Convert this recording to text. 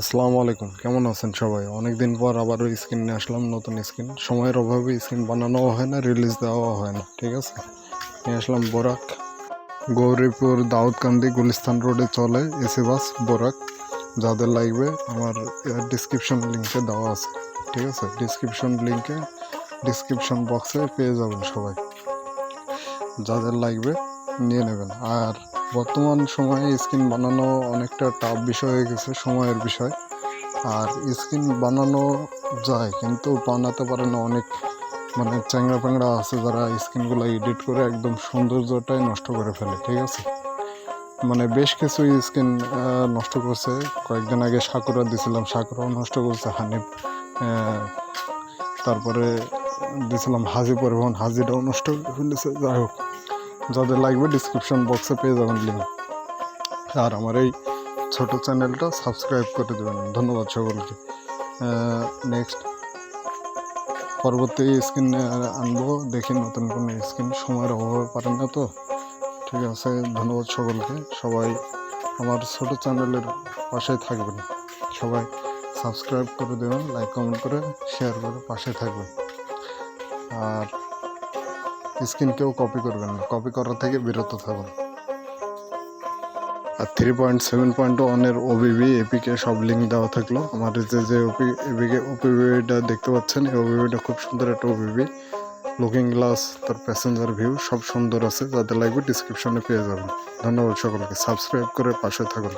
আসসালামু আলাইকুম। কেমন আছেন সবাই? অনেক দিন পর আবারও স্ক্রিন নিয়ে আসলাম নতুন স্ক্রিন। সময়ের অভাবে স্ক্রিন বানানোও হয় না রিলিজ দেওয়াও হয় না, ঠিক আছে? নিয়ে আসলাম বোরাক। গৌরীপুর দাউদকান্দি গুলিস্তান রোডে চলে এসি বাস বোরাক। যাদের লাগবে আমার ডিসক্রিপশন লিঙ্কে দেওয়া আছে, ঠিক আছে? ডিসক্রিপশন লিঙ্কে ডিসক্রিপশন বক্সে পেয়ে যাবেন সবাই। যাদের লাগবে নিয়ে নেবেন। আর বর্তমান সময়ে স্ক্রিন বানানো অনেকটা টাফ বিষয় হয়ে গেছে, সময়ের বিষয়। আর স্ক্রিন বানানো যায়, কিন্তু বানাতে পারে না অনেক। মানে চ্যাংড়া প্যাংড়া আছে যারা স্ক্রিনগুলো এডিট করে একদম সৌন্দর্যটাই নষ্ট করে ফেলে, ঠিক আছে? মানে বেশ কিছু স্ক্রিন নষ্ট করছে। কয়েকদিন আগে সাকুরা দিছিলাম, সাকুরাও নষ্ট করছে, হানিফ তারপরে দিছিলাম হাজি পরিবহন, হাজিটাও নষ্ট করে ফেলেছে যাই হোক। যাদের লাগবে ডিসক্রিপশন বক্সে পেয়ে যাবেন লিঙ্ক আর আমার এই ছোট চ্যানেলটা সাবস্ক্রাইব করে দেবেন। ধন্যবাদ সকলকে। নেক্সট পরবর্তী স্ক্রিন আনব। দেখি নতুন কোনো স্ক্রিন সময়ের অভাবে পারেন না তো। ঠিক আছে, ধন্যবাদ সকলকে। সবাই আমার ছোট চ্যানেলের পাশে থাকবেন। সবাই সাবস্ক্রাইব করে দেবেন লাইক কমেন্ট করে শেয়ার করে পাশে থাকবেন। আর স্ক্রিন কেউ কপি করবেন না। কপি করা থেকে বিরত থাকুন। আর থ্রি পয়েন্ট সেভেন পয়েন্ট ওয়ানের ওবিবি এপিকে সব লিঙ্ক দেওয়া থাকল। আমার যে যে ওপি এপিকে ওপিবিটা দেখতে পাচ্ছেন, এই ওবিবিটা খুব সুন্দর একটা ওবিবি লুকিং গ্লাস তার প্যাসেঞ্জার ভিউ সব সুন্দর আছে। যাদের লাগবে ডিসক্রিপশনে পেয়ে যাবেন। ধন্যবাদ সকলকে। সাবস্ক্রাইব করে পাশে থাকুন।